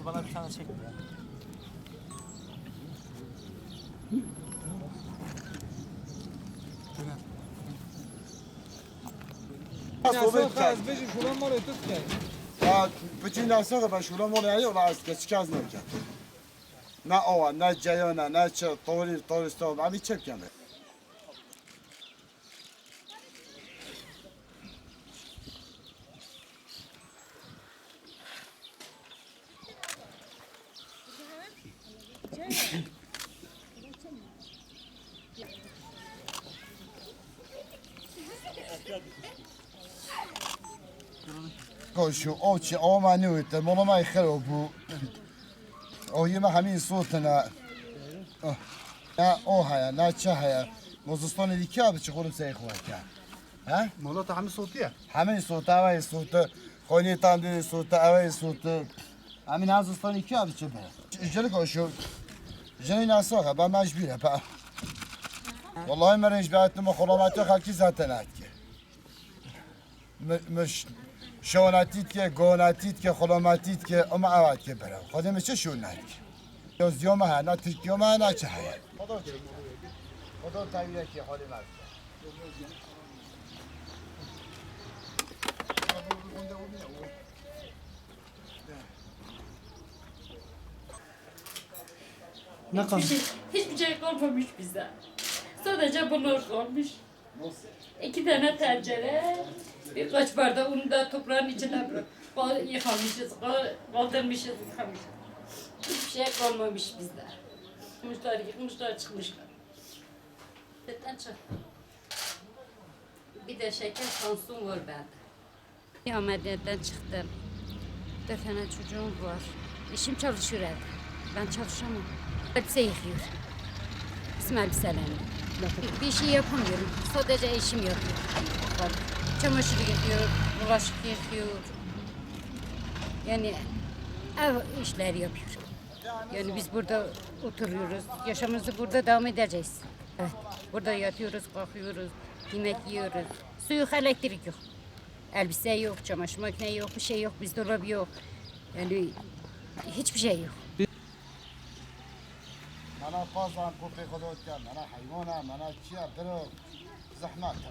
Hacı bana bir tane çek ya. Beşi şuran var ötüp gel. Ya bütün nasıl ben mı yani ola az geç kaz ne ova ne ceyana ne çe tori tori sto abi çek yani. کاشو او چه او ما نیو ته مو ما خیر او همین صوت نه نه او ها نه چه ها مو زستون دی کیاب چه خورم سه خور کا ها مولا تا همین صوتیه همین صوت او صوت خونی تام صوت او صوت همین از زستون کیاب چه بو چه جله کو شو جنین ساخه با مجبوره با والله مرنج بعت نما خلامت خلکی زتن که؟ مش شونتید که گونتید که خلامتید که اما عوض که برم. خودم چه شونت که؟ یوزیو مه نه ترکیو مه نه چه خدا خدا تعییر که حال مرد. Ne kadar? Hiçbir şey, hiçbir şey kalmamış bizde. Sadece bunlar kalmış. İki tane tencere, birkaç bardak unu da toprağın içine bırak. Yıkamışız, kal- kaldırmışız, yıkamışız. Hiçbir şey kalmamış bizde. Yıkmışlar, yıkmışlar, çıkmışlar. Zaten çık. Bir de şeker tansiyon var bende. Ameliyattan çıktım. Dört tane çocuğum var. Eşim çalışıyor evde. Ben çalışamam. Elbise yıkıyor. Bizim elbiselerim. Bir şey yapamıyorum. Sadece eşim yapıyor. Çamaşır yıkıyor, bulaşık yıkıyor. Yani ev işleri yapıyor. Yani biz burada oturuyoruz. Yaşamımızı burada devam edeceğiz. Evet. Burada yatıyoruz, kalkıyoruz, yemek yiyoruz. Su yok, elektrik yok. Elbise yok, çamaşır makine yok, bir şey yok, buzdolabı yok. Yani hiçbir şey yok. منا فازم کوپی خدا کن منا حیوانم منا چیا برو زحمت